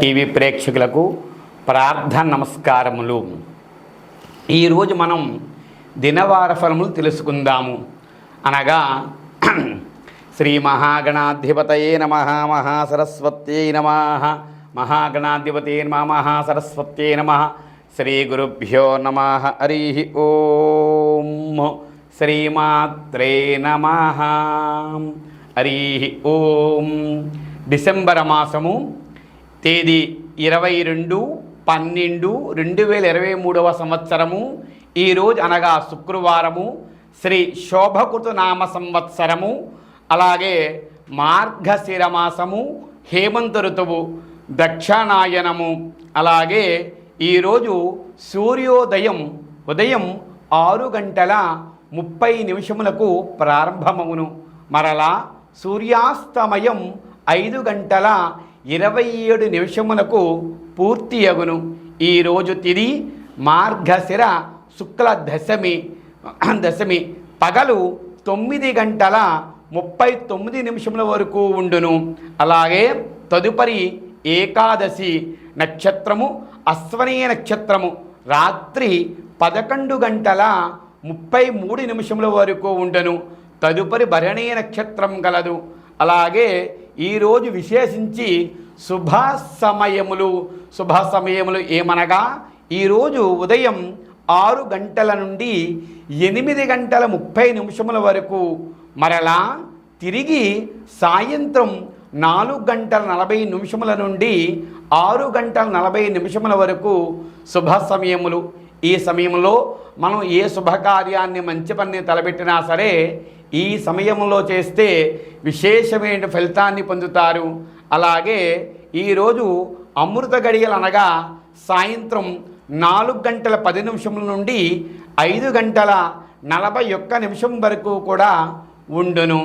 TV ప్రేక్షకులకు ప్రార్థన నమస్కారములు. ఈరోజు మనం దినవార ఫలములు తెలుసుకుందాము. అనగా శ్రీ మహాగణాధిపతయే నమ మహాసరస్వత్యై నమ మహాగణాధిపతే నమ మహాసరస్వత్యై నమ శ్రీ గురుభ్యో నమ హరి ఓం శ్రీమాత్రే నమ హరి ఓం. డిసెంబర్ మాసము తేదీ ఇరవై రెండు పన్నెండు రెండు వేల ఇరవై మూడవ సంవత్సరము. ఈరోజు అనగా శుక్రవారము. శ్రీ శోభకృత నామ సంవత్సరము. అలాగే మార్గశిర మాసము హేమంత ఋతువు దక్షిణాయనము. అలాగే ఈరోజు సూర్యోదయం ఉదయం ఆరు గంటల ముప్పై నిమిషములకు ప్రారంభమవును మరలా సూర్యాస్తమయం ఐదు గంటల ఇరవై ఏడు నిమిషములకు పూర్తి అగును. ఈరోజు తిది మార్గశిర శుక్ల దశమి. దశమి పగలు తొమ్మిది గంటల ముప్పై తొమ్మిది నిమిషముల వరకు ఉండును. అలాగే తదుపరి ఏకాదశి నక్షత్రము అశ్వనీయ నక్షత్రము. రాత్రి పదకొండు గంటల ముప్పై మూడు నిమిషముల వరకు ఉండను. తదుపరి భరణీయ నక్షత్రం గలదు. అలాగే ఈరోజు విశేషించి శుభ సమయములు శుభ సమయములు ఏమనగా ఈరోజు ఉదయం ఆరు గంటల నుండి ఎనిమిది గంటల ముప్పై నిమిషముల వరకు మరలా తిరిగి సాయంత్రం నాలుగు గంటల నలభై నిమిషముల నుండి ఆరు గంటల నలభై నిమిషముల వరకు శుభ సమయములు ఈ సమయంలో మనం ఏ శుభకార్యాన్ని మంచి పని తలపెట్టినా సరే ఈ సమయంలో చేస్తే విశేషమైన ఫలితాన్ని పొందుతారు. అలాగే ఈరోజు అమృత గడియలు అనగా సాయంత్రం నాలుగు గంటల పది నిమిషముల నుండి ఐదు గంటల నలభై ఒక్క నిమిషం వరకు కూడా ఉండును.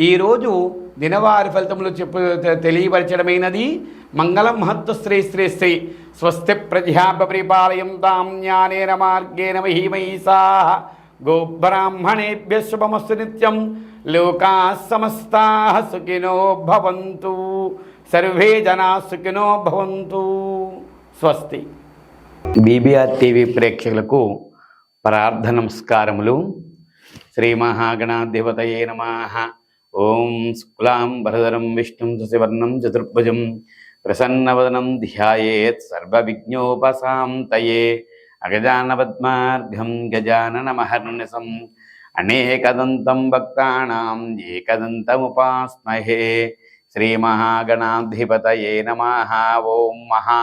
ఈరోజు దినవారి ఫలితములు చెప్పు తెలియపరచడమైనది మంగళం మహత్వ శ్రీ శ్రీ శ్రీ స్వస్తి ప్రజాపరిపాలయం తాం జ్ఞానేన మార్గేణ మహిమయీసా గోబ్రాహ్మణేభ్య శుభమస్తు నిత్యం లోకా సమస్తా సుఖినో భవంతు సర్వే జనా సుఖినో భవంతు స్వస్తి బీబీఆర్ టీవీ ప్రేక్షకులకు ప్రార్థన నమస్కారములు. శ్రీ మహాగణాధిపతయే నమ. ఓం శుక్లాం భరధరం విష్ణుం శశివర్ణం చతుర్భుజం ప్రసన్నవదనం ధ్యాయేత్ సర్వవిఘ్నోపశాంతయే అగజానపద్మార్ఘం గజాననమహర్నిశం అనేకదంతం భక్తానాం ఏకదంతముపాస్మహే శ్రీమహాగణాధిపతయే నమ ఓం మహా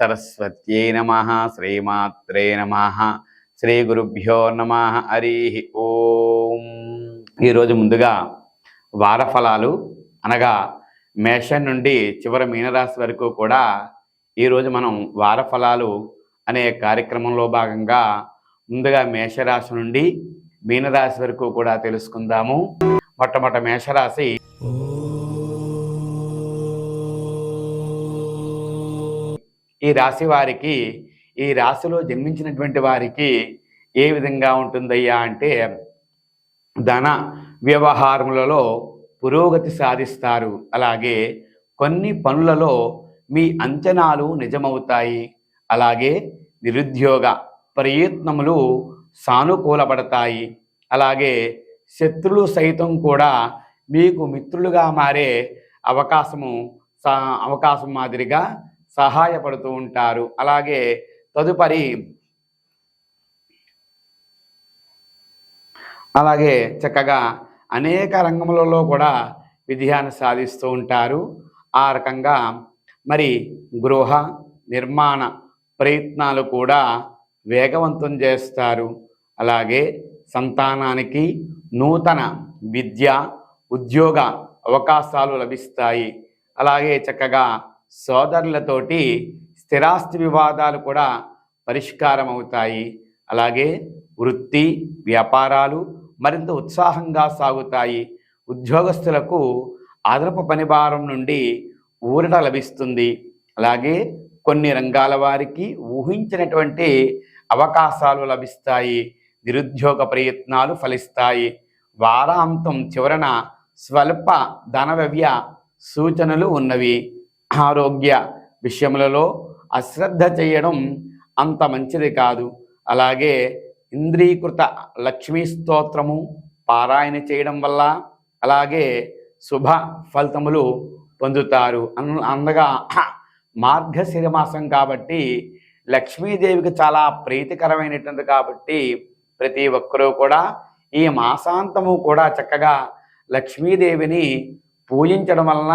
సరస్వత్యై నమ శ్రీమాత్రే నమ శ్రీ గురుభ్యో నమ హరి ఓం ఈరోజు ముందుగా వారఫలాలు అనగా మేషం నుండి చివరి మీనరాశి వరకు కూడా ఈరోజు మనం వారఫలాలు అనే కార్యక్రమంలో భాగంగా ముందుగా మేషరాశి నుండి మీనరాశి వరకు కూడా తెలుసుకుందాము. మొట్టమొదట మేషరాశి ఈ రాశి వారికి ఈ రాశిలో జన్మించినటువంటి వారికి ఏ విధంగా ఉంటుందయ్యా అంటే ధన వ్యవహారములలో పురోగతి సాధిస్తారు. అలాగే కొన్ని పనులలో మీ అంచనాలు నిజమవుతాయి. అలాగే నిరుద్యోగ ప్రయత్నములు సానుకూలపడతాయి. అలాగే శత్రులు సైతం కూడా మీకు మిత్రులుగా మారే అవకాశము సా అవకాశం మాదిరిగా సహాయపడుతూ ఉంటారు. అలాగే తదుపరి అలాగే చక్కగా అనేక రంగములలో కూడా విజయాన్ని సాధిస్తూ ఉంటారు. ఆ రకంగా మరి గృహ నిర్మాణ ప్రయత్నాలు కూడా వేగవంతం చేస్తారు. అలాగే సంతానానికి నూతన విద్య ఉద్యోగ అవకాశాలు లభిస్తాయి. అలాగే చక్కగా సోదరులతోటి స్థిరాస్తి వివాదాలు కూడా పరిష్కారం అవుతాయి అలాగే వృత్తి వ్యాపారాలు మరింత ఉత్సాహంగా సాగుతాయి. ఉద్యోగస్తులకు అదనపు పనిభారం నుండి ఊరట లభిస్తుంది. అలాగే కొన్ని రంగాల వారికి ఊహించినటువంటి అవకాశాలు లభిస్తాయి నిరుద్యోగ ప్రయత్నాలు ఫలిస్తాయి. వారాంతం చివరన స్వల్ప ధనవ్య సూచనలు ఉన్నవి. ఆరోగ్య విషయములలో అశ్రద్ధ చేయడం అంత మంచిది కాదు. అలాగే ఇంద్రీకృత లక్ష్మీ స్తోత్రము పారాయణ చేయడం వల్ల అలాగే శుభ ఫలితములు పొందుతారు. అన్- అనగా మార్గశిర మాసం కాబట్టి లక్ష్మీదేవికి చాలా ప్రీతికరమైనటువంటి కాబట్టి ప్రతి ఒక్కరూ కూడా ఈ మాసాంతము కూడా చక్కగా లక్ష్మీదేవిని పూజించడం వలన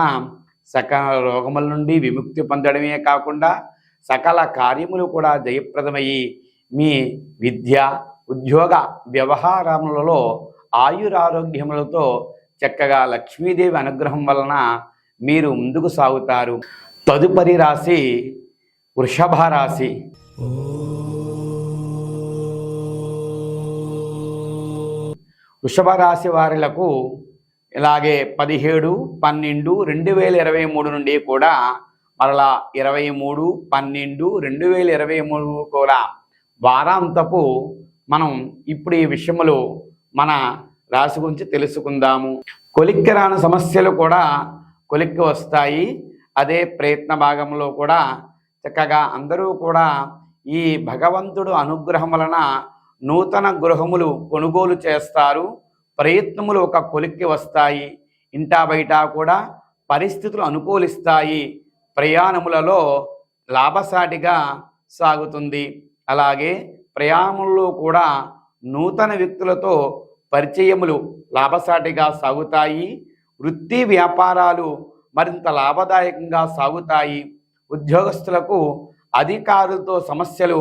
సకల రోగముల నుండి విముక్తి పొందడమే కాకుండా సకల కార్యములు కూడా జయప్రదమయ్యి మీ విద్య ఉద్యోగ వ్యవహారములలో ఆయురారోగ్యములతో చక్కగా లక్ష్మీదేవి అనుగ్రహం వలన మీరు ముందుకు సాగుతారు. తదుపరి రాశి వృషభ రాశి. వృషభ రాశి వారిలకు ఇలాగే పదిహేడు పన్నెండు రెండు వేల ఇరవై మూడు నుండి కూడా మరలా ఇరవై మూడు పన్నెండు రెండు వేల ఇరవై మూడు కూడా వారాంతపు మనం ఇప్పుడు ఈ విషయంలో మన రాశి గురించి తెలుసుకుందాము. కొలిక్కి రాని సమస్యలు కూడా కొలిక్కి వస్తాయి. అదే ప్రయత్న భాగంలో కూడా చక్కగా అందరూ కూడా ఈ భగవంతుడు అనుగ్రహం వలన నూతన గృహములు కొనుగోలు చేస్తారు. ప్రయత్నములు ఒక కొలిక్కి వస్తాయి. ఇంటా బయట కూడా పరిస్థితులు అనుకూలిస్తాయి. ప్రయాణములలో లాభసాటిగా సాగుతుంది. అలాగే ప్రయాణంలో కూడా నూతన వ్యక్తులతో పరిచయములు లాభసాటిగా సాగుతాయి. వృత్తి వ్యాపారాలు మరింత లాభదాయకంగా సాగుతాయి. ఉద్యోగస్తులకు అధికారులతో సమస్యలు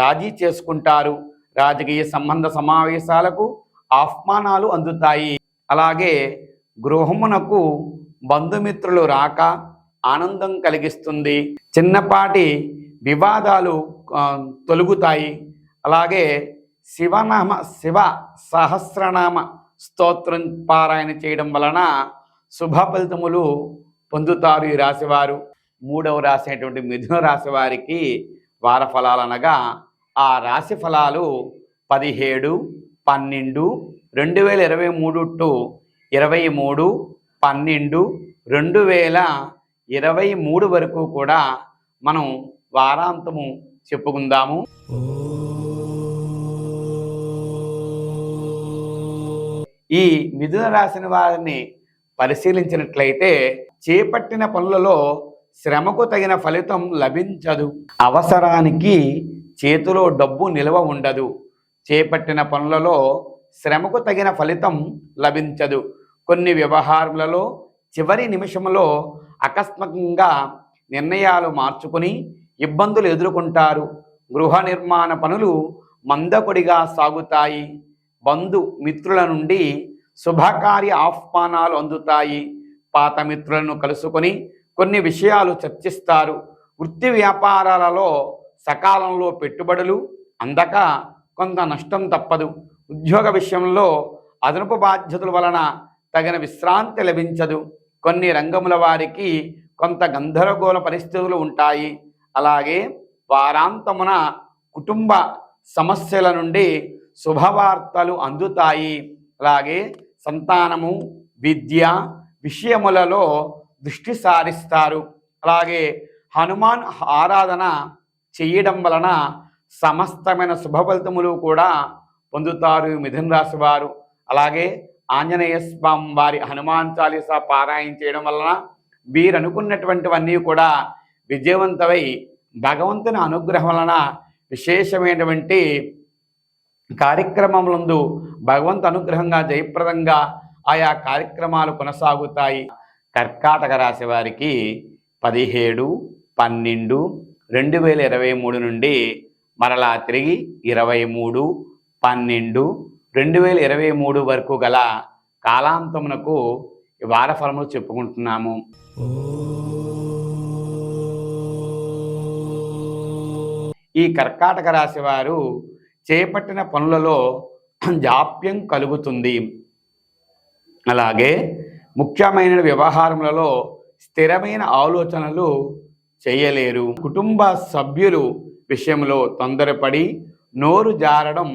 రాజీ చేసుకుంటారు. రాజకీయ సంబంధ సమావేశాలకు ఆహ్వానాలు అందుతాయి. అలాగే గృహమునకు బంధుమిత్రులు రాక ఆనందం కలిగిస్తుంది. చిన్నపాటి వివాదాలు తొలుగుతాయి. అలాగే శివనామ శివ సహస్రనామ స్తోత్రం పారాయణ చేయడం వలన శుభ ఫలితములు పొందుతారు ఈ రాశివారు. మూడవ రాశి అయినటువంటి మిథున రాశి వారికి వార ఫలాలు అనగా ఆ రాశి ఫలాలు పదిహేడు పన్నెండు రెండు వేల ఇరవై మూడు టు ఇరవై మూడు పన్నెండు రెండు వేల ఇరవై మూడు వరకు కూడా మనం వారాంతము చెప్పుకుందాము. ఈ మిథున రాశిని వారిని పరిశీలించినట్లయితే చేపట్టిన పనులలో శ్రమకు తగిన ఫలితం లభించదు. అవసరానికి చేతిలో డబ్బు నిల్వ ఉండదు. చేపట్టిన పనులలో శ్రమకు తగిన ఫలితం లభించదు. కొన్ని వ్యవహారములలో చివరి నిమిషంలో అకస్మాత్తుగా నిర్ణయాలు మార్చుకుని ఇబ్బందులు ఎదుర్కొంటారు. గృహ నిర్మాణ పనులు మందకొడిగా సాగుతాయి. బంధు మిత్రుల నుండి శుభకార్య ఆహ్వానాలు అందుతాయి. పాత మిత్రులను కలుసుకొని కొన్ని విషయాలు చర్చిస్తారు. వృత్తి వ్యాపారాలలో సకాలంలో పెట్టుబడులు అందక కొంత నష్టం తప్పదు. ఉద్యోగ విషయంలో అదనపు బాధ్యతల వలన తగిన విశ్రాంతి లభించదు. కొన్ని రంగముల వారికి కొంత గందరగోళ పరిస్థితులు ఉంటాయి. అలాగే వారాంతమున కుటుంబ సమస్యల నుండి శుభవార్తలు అందుతాయి. అలాగే సంతానము విద్య విషయములలో దృష్టి సారిస్తారు. అలాగే హనుమాన్ ఆరాధన చేయడం వలన సమస్తమైన శుభఫలితములు కూడా పొందుతారు ఈ మిథున రాశి వారు. అలాగే ఆంజనేయ స్వామి వారి హనుమాన్ చాలీసా పారాయణ చేయడం వలన వీరు అనుకున్నటువంటివన్నీ కూడా విజయవంతమై భగవంతుని అనుగ్రహం వలన విశేషమైనటువంటి కార్యక్రమములందు భగవంతు అనుగ్రహంగా జయప్రదంగా ఆయా కార్యక్రమాలు కొనసాగుతాయి. కర్కాటక రాశి వారికి పదిహేడు పన్నెండు రెండు వేల ఇరవై మూడు నుండి మరలా తిరిగి ఇరవై మూడు పన్నెండు రెండు వేల ఇరవై మూడు వరకు గల కాలాంతమునకు వారఫలములు చెప్పుకుంటున్నాము. ఈ కర్కాటక రాశి వారు చేపట్టిన పనులలో జాప్యం కలుగుతుంది. అలాగే ముఖ్యమైన వ్యవహారములలో స్థిరమైన ఆలోచనలు చేయలేరు. కుటుంబ సభ్యులు విషయంలో తొందరపడి నోరు జారడం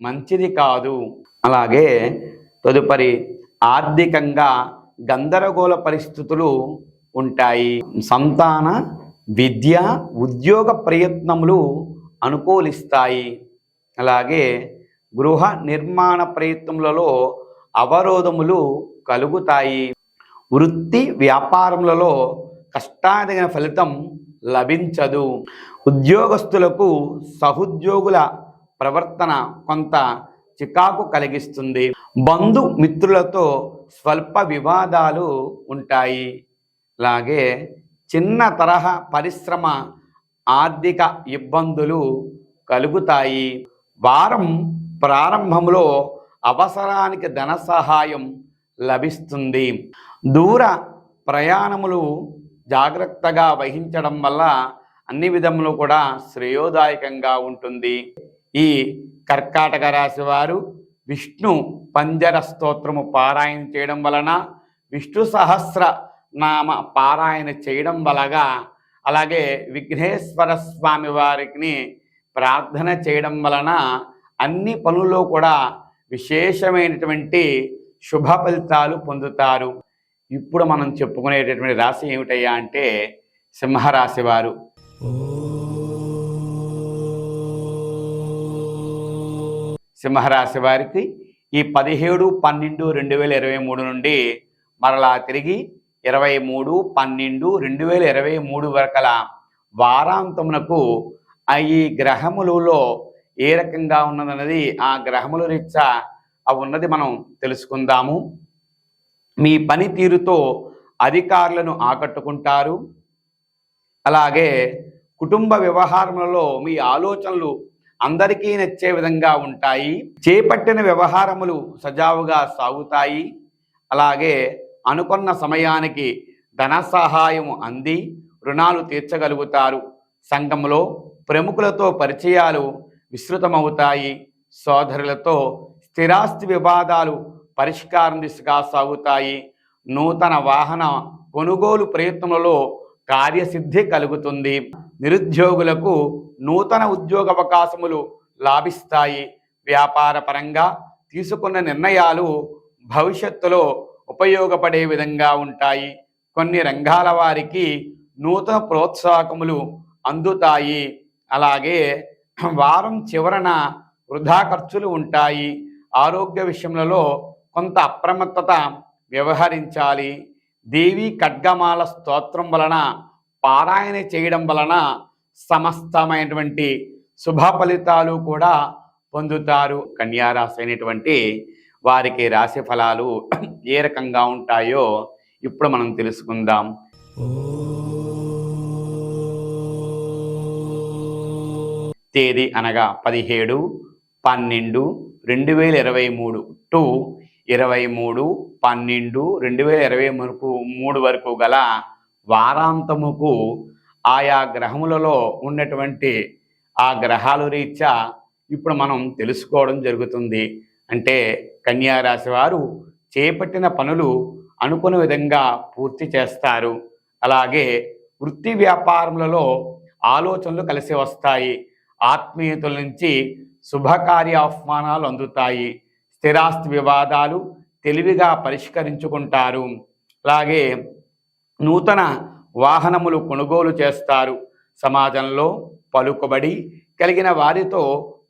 మంచిది కాదు. అలాగే తదుపరి ఆర్థికంగా గందరగోళ పరిస్థితులు ఉంటాయి. సంతాన విద్య ఉద్యోగ ప్రయత్నములు అనుకూలిస్తాయి. అలాగే గృహ నిర్మాణ ప్రయత్నములలో అవరోధములు కలుగుతాయి. వృత్తి వ్యాపారములలో కష్టాదిగిన ఫలితం లభించదు. ఉద్యోగస్తులకు సహుద్యోగుల ప్రవర్తన కొంత చికాకు కలిగిస్తుంది. బంధు మిత్రులతో స్వల్ప వివాదాలు ఉంటాయి. అలాగే చిన్న తరహా పరిశ్రమ ఆర్థిక ఇబ్బందులు కలుగుతాయి. వారం ప్రారంభంలో అవసరానికి ధన సహాయం లభిస్తుంది. దూర ప్రయాణములు జాగ్రత్తగా వహించడం వల్ల అన్ని విధములు కూడా శ్రేయోదాయకంగా ఉంటుంది. ఈ కర్కాటక రాశి వారు విష్ణు పంజర స్తోత్రము పారాయణ చేయడం వలన విష్ణు సహస్ర నామ పారాయణ చేయడం వలగా అలాగే విఘ్నేశ్వర స్వామి వారికి ప్రార్థన చేయడం వలన అన్ని పనుల్లో కూడా విశేషమైనటువంటి శుభ ఫలితాలు పొందుతారు. ఇప్పుడు మనం చెప్పుకునేటటువంటి రాశి ఏమిటయ్యా అంటే సింహరాశి వారు. సింహరాశి వారికి ఈ పదిహేడు పన్నెండు రెండు వేల ఇరవై మూడు నుండి మరలా తిరిగి ఇరవై మూడు పన్నెండు రెండు వేల ఇరవై మూడు వరకల వారాంతమునకు ఈ గ్రహములలో ఏ రకంగా ఉన్నదన్నది ఆ గ్రహముల రీత్యా అవి ఉన్నది మనం తెలుసుకుందాము. మీ పనితీరుతో అధికారులను ఆకట్టుకుంటారు. అలాగే కుటుంబ వ్యవహారములలో మీ ఆలోచనలు అందరికీ నచ్చే విధంగా ఉంటాయి. చేపట్టిన వ్యవహారములు సజావుగా సాగుతాయి. అలాగే అనుకున్న సమయానికి ధన సహాయం అంది రుణాలు తీర్చగలుగుతారు. సంఘంలో ప్రముఖులతో పరిచయాలు విస్తృతమవుతాయి. సోదరులతో స్థిరాస్తి వివాదాలు పరిష్కారం దిశగా సాగుతాయి. నూతన వాహన కొనుగోలు ప్రయత్నంలో కార్యసిద్ధి కలుగుతుంది. నిరుద్యోగులకు నూతన ఉద్యోగ అవకాశములు లాభిస్తాయి. వ్యాపార పరంగా తీసుకున్న నిర్ణయాలు భవిష్యత్తులో ఉపయోగపడే విధంగా ఉంటాయి. కొన్ని రంగాల వారికి నూతన ప్రోత్సాహకములు అందుతాయి. అలాగే వారం చివరన వృధా ఖర్చులు ఉంటాయి. ఆరోగ్య విషయంలో కొంత అప్రమత్తత వ్యవహరించాలి. దేవి ఖడ్గమాల స్తోత్రం వలన పారాయణ చేయడం వలన సమస్తమైనటువంటి శుభ ఫలితాలు కూడా పొందుతారు. కన్యారాశి అయినటువంటి వారికి రాశి ఫలాలు ఏ రకంగా ఉంటాయో ఇప్పుడు మనం తెలుసుకుందాం. తేదీ అనగా పదిహేడు పన్నెండు రెండు వేల ఇరవై మూడు టు ఇరవై మూడు పన్నెండు రెండు వేల ఇరవై వరకు మూడు వరకు గల వారాంతముకు ఆయా గ్రహములలో ఉన్నటువంటి ఆ గ్రహాలు రీత్యా ఇప్పుడు మనం తెలుసుకోవడం జరుగుతుంది. అంటే కన్యారాశి వారు చేపట్టిన పనులు అనుకున్న విధంగా పూర్తి చేస్తారు. అలాగే వృత్తి వ్యాపారములలో ఆలోచనలు కలిసి వస్తాయి. ఆత్మీయతల నుంచి శుభకార్య ఆహ్వానాలు అందుతాయి. స్థిరాస్తి వివాదాలు తెలివిగా పరిష్కరించుకుంటారు. అలాగే నూతన వాహనములు కొనుగోలు చేస్తారు. సమాజంలో పలుకుబడి కలిగిన వారితో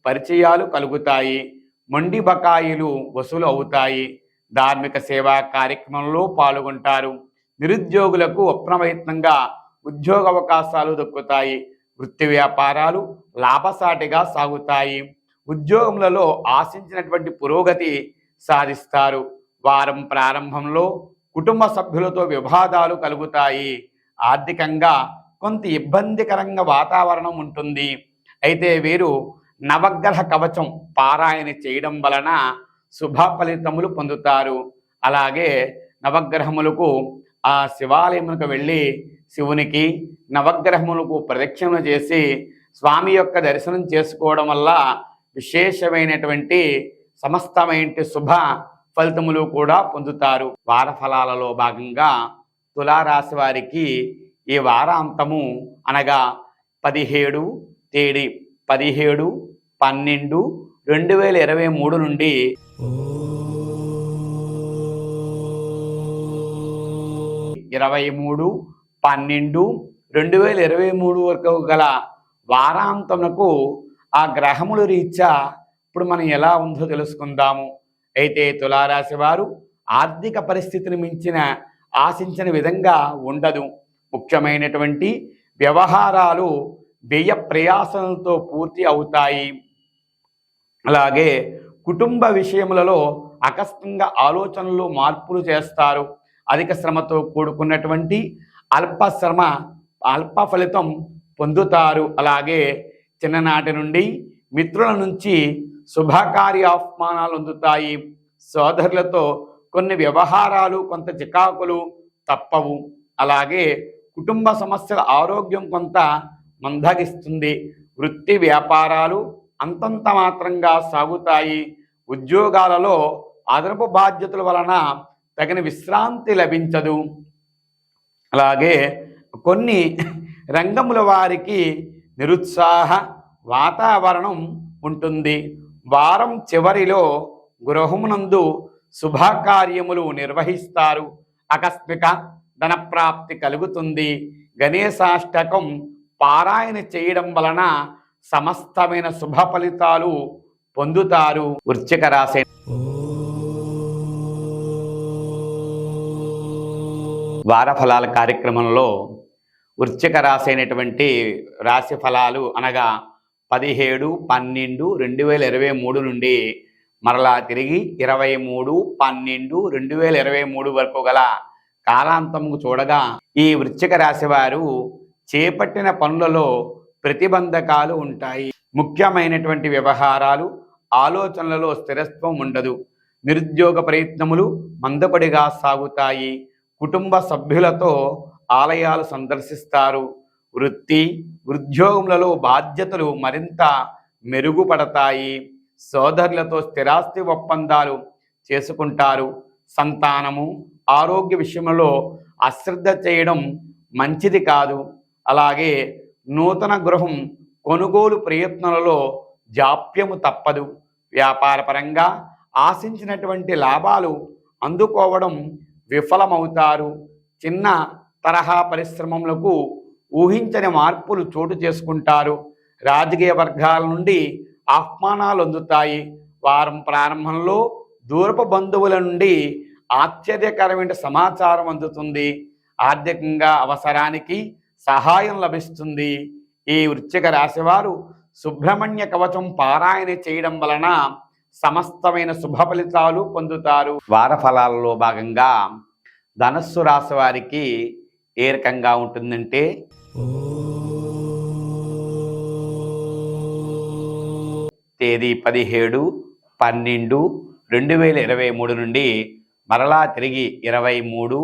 పరిచయాలు కలుగుతాయి. మొండి బకాయిలు వసూలు అవుతాయి. ధార్మిక సేవా కార్యక్రమంలో పాల్గొంటారు. నిరుద్యోగులకు అప్రయత్నంగా ఉద్యోగ అవకాశాలు దక్కుతాయి. వృత్తి వ్యాపారాలు లాభసాటిగా సాగుతాయి. ఉద్యోగములలో ఆశించినటువంటి పురోగతి సాధిస్తారు. వారం ప్రారంభంలో కుటుంబ సభ్యులతో వివాదాలు కలుగుతాయి. ఆర్థికంగా కొంత ఇబ్బందికరంగా వాతావరణం ఉంటుంది. అయితే వీరు నవగ్రహ కవచం పారాయణ చేయడం వలన శుభ ఫలితములు పొందుతారు. అలాగే నవగ్రహములకు ఆ శివాలయములకు వెళ్ళి శివునికి నవగ్రహములకు ప్రదక్షిణ చేసి స్వామి యొక్క దర్శనం చేసుకోవడం వల్ల విశేషమైనటువంటి సమస్తమైన శుభ ఫలితములు కూడా పొందుతారు. వార ఫలాలలో భాగంగా తులారాశి వారికి ఈ వారాంతము అనగా పదిహేడు తేదీ పదిహేడు పన్నెండు రెండు వేల ఇరవై మూడు నుండి ఇరవై మూడు పన్నెండు రెండు వేల ఇరవై మూడు వరకు గల వారాంతమునకు ఆ గ్రహముల రీత్యా ఇప్పుడు మనం ఎలా ఉందో తెలుసుకుందాము. అయితే తులారాశి వారు ఆర్థిక పరిస్థితిని మించిన ఆశించిన విధంగా ఉండదు. ముఖ్యమైనటువంటి వ్యవహారాలు వ్యయ ప్రయాసలతో పూర్తి అవుతాయి. అలాగే కుటుంబ విషయములలో అకస్మంగా ఆలోచనలు మార్పులు చేస్తారు. అధిక శ్రమతో కూడుకున్నటువంటి అల్ప శ్రమ అల్ప ఫలితం పొందుతారు. అలాగే చిన్ననాటి నుండి మిత్రుల నుంచి శుభకార్య అవమానాలు అందుతాయి. సోదరులతో కొన్ని వ్యవహారాలు కొంత చికాకులు తప్పవు. అలాగే కుటుంబ సమస్యల ఆరోగ్యం కొంత మందగిస్తుంది. వృత్తి వ్యాపారాలు అంతంత మాత్రంగా సాగుతాయి. ఉద్యోగాలలో అదనపు బాధ్యతల వలన తగిన విశ్రాంతి లభించదు. అలాగే కొన్ని రంగముల వారికి నిరుత్సాహ వాతావరణం ఉంటుంది. వారం చివరిలో గృహమునందు శుభకార్యములు నిర్వహిస్తారు. ఆకస్మిక ధనప్రాప్తి కలుగుతుంది. గణేశాష్టకం పారాయణ చేయడం వలన సమస్తమైన శుభ ఫలితాలు పొందుతారు. వృశ్చిక రాశి వారఫలాల కార్యక్రమంలో వృశ్చిక రాశి అయినటువంటి రాశి ఫలాలు అనగా పదిహేడు పన్నెండు రెండు వేల ఇరవై మూడు నుండి మరలా తిరిగి ఇరవై మూడు పన్నెండు రెండు వేల ఇరవై మూడు వరకు గల కాలాంతము చూడగా ఈ వృశ్చిక రాశి వారు చేపట్టిన పనులలో ప్రతిబంధకాలు ఉంటాయి. ముఖ్యమైనటువంటి వ్యవహారాలు ఆలోచనలలో స్థిరత్వం ఉండదు. నిరుద్యోగ ప్రయత్నములు మందపడిగా సాగుతాయి. కుటుంబ సభ్యులతో ఆలయాలు సందర్శిస్తారు. వృత్తి ఉద్యోగములలో బాధ్యతలు మరింత మెరుగుపడతాయి. సోదరులతో స్థిరాస్తి ఒప్పందాలు చేసుకుంటారు. సంతానము ఆరోగ్య విషయంలో అశ్రద్ధ చేయడం మంచిది కాదు. అలాగే నూతన గృహం కొనుగోలు ప్రయత్నాలలో జాప్యము తప్పదు. వ్యాపారపరంగా ఆశించినటువంటి లాభాలు అందుకోవడం విఫలమవుతారు. చిన్న తరహా పరిశ్రమలకు ఊహించని మార్పులు చోటు చేసుకుంటారు. రాజకీయ వర్గాల నుండి ఆహ్వానాలు అందుతాయి. వారం ప్రారంభంలో దూరపు బంధువుల నుండి ఆశ్చర్యకరమైన సమాచారం అందుతుంది. ఆర్థికంగా అవసరానికి సహాయం లభిస్తుంది. ఈ వృశ్చిక రాశివారు సుబ్రహ్మణ్య కవచం పారాయణ చేయడం వలన సమస్తమైన శుభ ఫలితాలు పొందుతారు. వార ఫలాలలో భాగంగా ధనస్సు రాశి వారికి ఏ రకంగా ఉంటుందంటే తేదీ పదిహేడు పన్నెండు రెండు వేల ఇరవై మూడు నుండి మరలా తిరిగి ఇరవై మూడు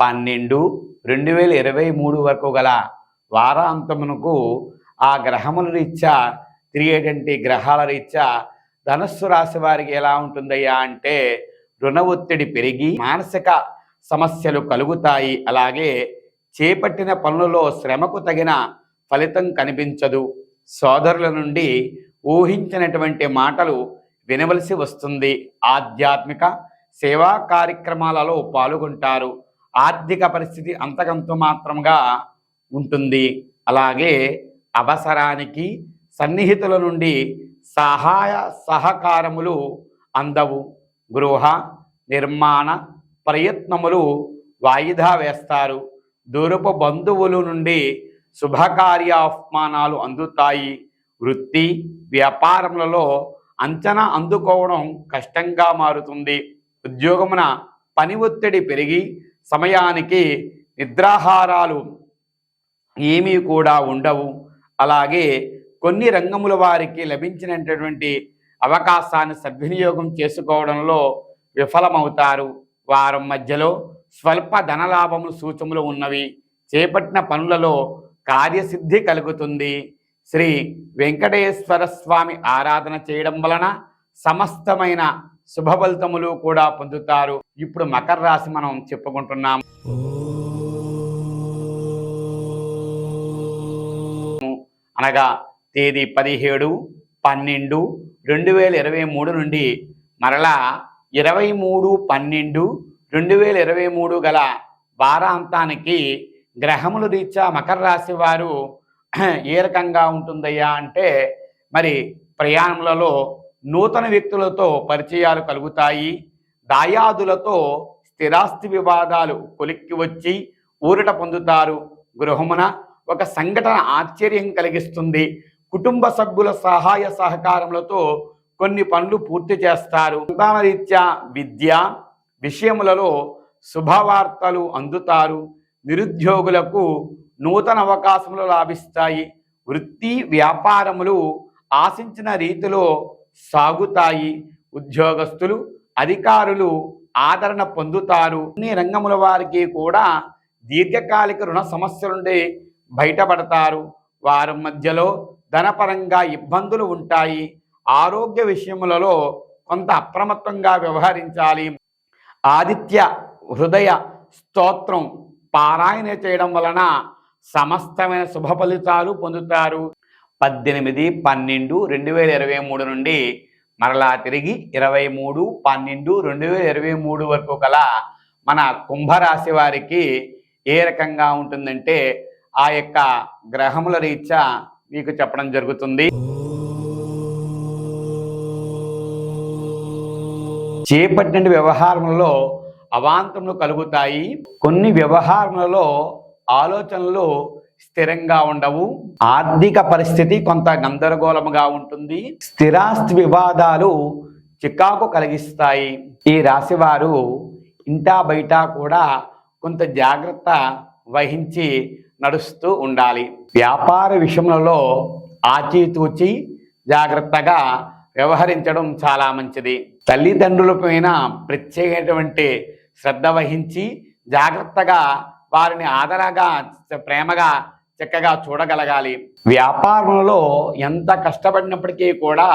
పన్నెండు రెండు వేల ఇరవై మూడు వరకు గల వారాంతమునకు ఆ గ్రహముల రీత్యా తిరిగేటువంటి గ్రహాల రీత్యా ధనస్సు రాశి వారికి ఎలా ఉంటుందయ్యా అంటే రుణ ఒత్తిడి పెరిగి మానసిక సమస్యలు కలుగుతాయి. అలాగే చేపట్టిన పనులలో శ్రమకు తగిన ఫలితం కనిపించదు. సోదరుల నుండి ఊహించినటువంటి మాటలు వినవలసి వస్తుంది. ఆధ్యాత్మిక సేవా కార్యక్రమాలలో పాల్గొంటారు. ఆర్థిక పరిస్థితి అంతకంత మాత్రంగా ఉంటుంది. అలాగే అవసరానికి సన్నిహితుల నుండి సహాయ సహకారములు అందవు. గృహ నిర్మాణ ప్రయత్నములు వాయిదా వేస్తారు. దూరపు బంధువుల నుండి శుభకార్యాహ్వానాలు అందుతాయి. వృత్తి వ్యాపారములలో అంచనా అందుకోవడం కష్టంగా మారుతుంది. ఉద్యోగమున పని ఒత్తిడి పెరిగి సమయానికి నిద్రాహారాలు ఏమీ కూడా ఉండవు. అలాగే కొన్ని రంగముల వారికి లభించినటువంటి అవకాశాన్ని సద్వినియోగం చేసుకోవడంలో విఫలమవుతారు. వారం మధ్యలో స్వల్ప ధనలాభములు సూచములు ఉన్నవి. చేపట్టిన పనులలో కార్యసిద్ధి కలుగుతుంది. శ్రీ వెంకటేశ్వర స్వామి ఆరాధన చేయడం వలన సమస్తమైన శుభఫలితములు కూడా పొందుతారు. ఇప్పుడు మకర రాశి మనం చెప్పుకుంటున్నాం. అనగా తేదీ పదిహేడు పన్నెండు రెండు వేల ఇరవై మూడు నుండి మరలా ఇరవై మూడు పన్నెండు రెండు వేల ఇరవై మూడు గల వారాంతానికి గ్రహములు రీత్యా మకర రాశి వారు ఏ రకంగా ఉంటుందయ్యా అంటే మరి ప్రయాణములలో నూతన వ్యక్తులతో పరిచయాలు కలుగుతాయి. దాయాదులతో స్థిరాస్తి వివాదాలు కొలిక్కి వచ్చి ఊరట పొందుతారు. గృహమున ఒక సంఘటన ఆశ్చర్యం కలిగిస్తుంది. కుటుంబ సభ్యుల సహాయ సహకారములతో కొన్ని పనులు పూర్తి చేస్తారు. సంతానరీత్యా విద్య విషయములలో శుభవార్తలు అందుతారు. నిరుద్యోగులకు నూతన అవకాశములు లాభిస్తాయి. వృత్తి వ్యాపారములు ఆశించిన రీతిలో సాగుతాయి. ఉద్యోగస్తులు అధికారులు ఆదరణ పొందుతారు. అన్ని రంగముల వారికి కూడా దీర్ఘకాలిక రుణ సమస్యల నుండి బయటపడతారు. వారి మధ్యలో ధనపరంగా ఇబ్బందులు ఉంటాయి. ఆరోగ్య విషయములలో కొంత అప్రమత్తంగా వ్యవహరించాలి. ఆదిత్య హృదయ స్తోత్రం పారాయణ చేయడం వలన సమస్తమైన శుభ ఫలితాలు పొందుతారు. పద్దెనిమిది పన్నెండు రెండు వేల ఇరవై మూడు నుండి మరలా తిరిగి ఇరవై మూడు పన్నెండు రెండు వేల ఇరవై మూడు వరకు గల మన కుంభరాశి వారికి ఏ రకంగా ఉంటుందంటే ఆ యొక్క గ్రహముల రీత్యా మీకు చెప్పడం జరుగుతుంది. చేపట్టిన వ్యవహారంలో అవాంతములు కలుగుతాయి. కొన్ని వ్యవహారములలో ఆలోచనలు స్థిరంగా ఉండవు. ఆర్థిక పరిస్థితి కొంత గందరగోళముగా ఉంటుంది. స్థిరాస్తి వివాదాలు చికాకు కలిగిస్తాయి. ఈ రాశివారు ఇంటా బయట కూడా కొంత జాగ్రత్త వహించి నడుస్తూ ఉండాలి. వ్యాపార విషయంలో ఆచితూచి జాగ్రత్తగా వ్యవహరించడం చాలా మంచిది. తల్లిదండ్రుల పైన ప్రత్యేకమైనటువంటి శ్రద్ధ వహించి జాగ్రత్తగా వారిని ఆదరగా ప్రేమగా చక్కగా చూడగలగాలి. వ్యాపారంలో ఎంత కష్టపడినప్పటికీ కూడా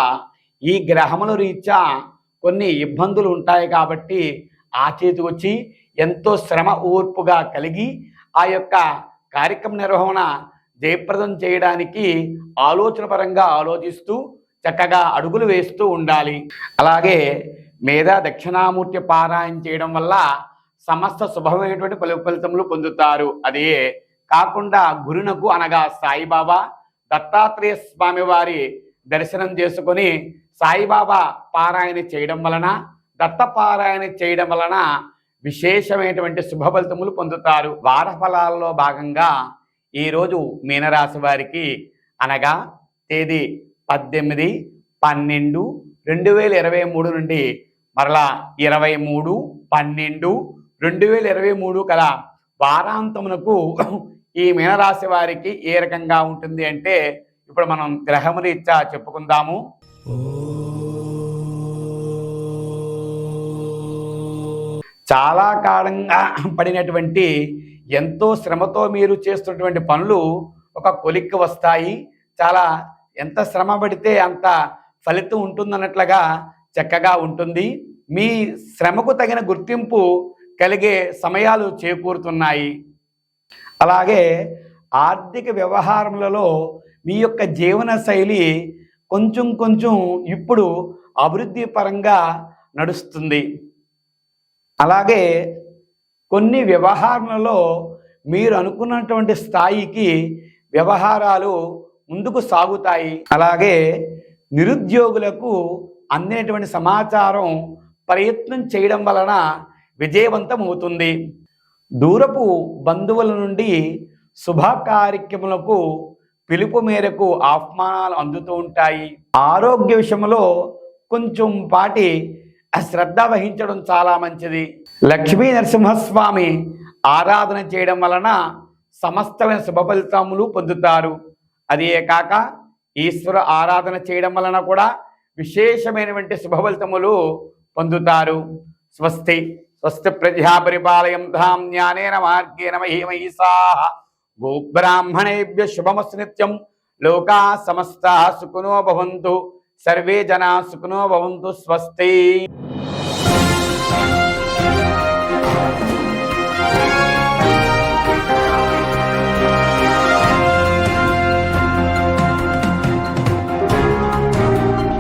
ఈ గ్రహముల రీత్యా కొన్ని ఇబ్బందులు ఉంటాయి కాబట్టి ఆచేతి వచ్చి ఎంతో శ్రమ ఓర్పుగా కలిగి ఆ యొక్క కార్యక్రమ నిర్వహణ జయప్రదం చేయడానికి ఆలోచన పరంగా ఆలోచిస్తూ చక్కగా అడుగులు వేస్తూ ఉండాలి. అలాగే మేధా దక్షిణామూర్తి పారాయణ చేయడం వల్ల సమస్త శుభమైనటువంటి ఫలి ఫలితములు పొందుతారు. అదే కాకుండా గురునకు అనగా సాయిబాబా దత్తాత్రేయ స్వామి వారి దర్శనం చేసుకొని సాయిబాబా పారాయణ చేయడం వలన దత్త పారాయణ చేయడం వలన విశేషమైనటువంటి శుభ ఫలితములు పొందుతారు. వార ఫలాల్లో భాగంగా ఈరోజు మీనరాశి వారికి అనగా తేదీ పద్దెనిమిది పన్నెండు రెండు వేల ఇరవై మూడు నుండి మరలా ఇరవై మూడు పన్నెండు రెండు వేల ఇరవై మూడు కల వారాంతమునకు ఈ మీనరాశి వారికి ఏ రకంగా ఉంటుంది అంటే ఇప్పుడు మనం గ్రహమురీత్యా చెప్పుకుందాము. చాలా కాలంగా పడినటువంటి ఎంతో శ్రమతో మీరు చేస్తున్నటువంటి పనులు ఒక కొలిక్కి వస్తాయి. చాలా ఎంత శ్రమ పడితే అంత ఫలితం ఉంటుందన్నట్లుగా చక్కగా ఉంటుంది. మీ శ్రమకు తగిన గుర్తింపు కలిగే సమయాలు చేకూరుతున్నాయి. అలాగే ఆర్థిక వ్యవహారములలో మీ యొక్క జీవన శైలి కొంచెం కొంచెం ఇప్పుడు అభివృద్ధి పరంగా నడుస్తుంది. అలాగే కొన్ని వ్యవహారాలలో మీరు అనుకున్నటువంటి స్థాయికి వ్యవహారాలు ముందుకు సాగుతాయి. అలాగే నిరుద్యోగులకు అందినటువంటి సమాచారం ప్రయత్నం చేయడం వలన విజయవంతం అవుతుంది. దూరపు బంధువుల నుండి శుభకార్యక్రములకు పిలుపు మేరకు ఆహ్వానాలు అందుతూ ఉంటాయి. ఆరోగ్య విషయంలో కొంచెం పాటి శ్రద్ధ వహించడం చాలా మంచిది. లక్ష్మీ నరసింహస్వామి ఆరాధన చేయడం వలన సమస్తమైన శుభ ఫలితములు పొందుతారు. అదే కాక ఈశ్వర ఆరాధన చేయడం వలన కూడా విశేషమైనటువంటి శుభ ఫలితములు పొందుతారు. స్వస్తి స్వస్తి ప్రజా పరిపాలయం ధాం జ్ఞానేన మార్గేణ మహీమహిసా గోబ్రాహ్మణేభ్య శుభమస్తు నిత్యం. లోకా సమస్త సుఖనో భవంతు. సర్వే జనా సుఖనో భవంతు స్వస్తి.